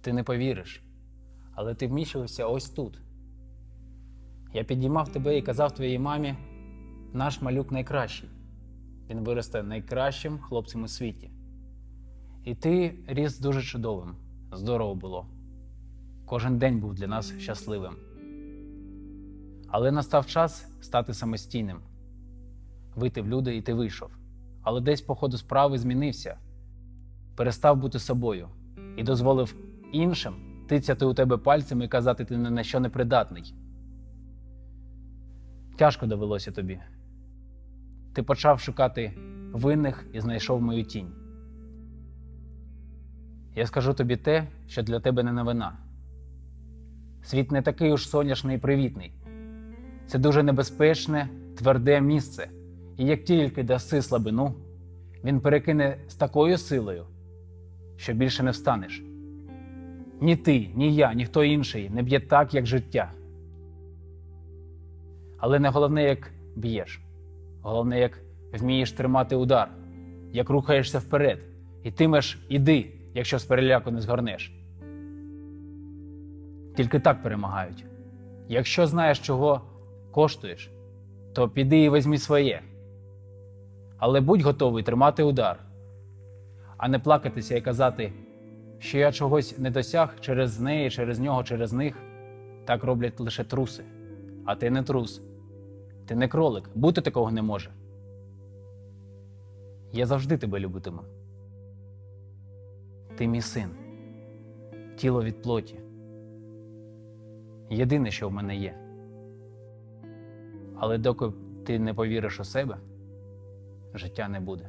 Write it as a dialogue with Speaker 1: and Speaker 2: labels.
Speaker 1: Ти не повіриш, але ти вміщувався ось тут. Я підіймав тебе і казав твоїй мамі, наш малюк найкращий. Він виросте найкращим хлопцем у світі. І ти ріс дуже чудовим. Здорово було. Кожен день був для нас щасливим. Але настав час стати самостійним, вийти в люди, і ти вийшов. Але десь по ходу справи змінився, перестав бути собою і дозволив іншим тицяти у тебе пальцями і казати, ти на що не придатний. Тяжко довелося тобі. Ти почав шукати винних і знайшов мою тінь. Я скажу тобі те, що для тебе не новина. Світ не такий уж соняшний і привітний. Це дуже небезпечне, тверде місце. І як тільки даси слабину, він перекине з такою силою, що більше не встанеш. Ні ти, ні я, ні хто інший не б'є так, як життя. Але не головне, як б'єш. Головне, як вмієш тримати удар, як рухаєшся вперед, і тимеш іди, якщо з переляку не згорнеш. Тільки так перемагають. Якщо знаєш, чого коштуєш, то піди і візьми своє. Але будь готовий тримати удар, а не плакатися і казати, що я чогось не досяг через неї, через нього, через них. Так роблять лише труси. А ти не трус. Ти не кролик, бути такого не може. Я завжди тебе любитиму. Ти мій син, тіло від плоті. Єдине, що в мене є. Але доки ти не повіриш у себе, життя не буде.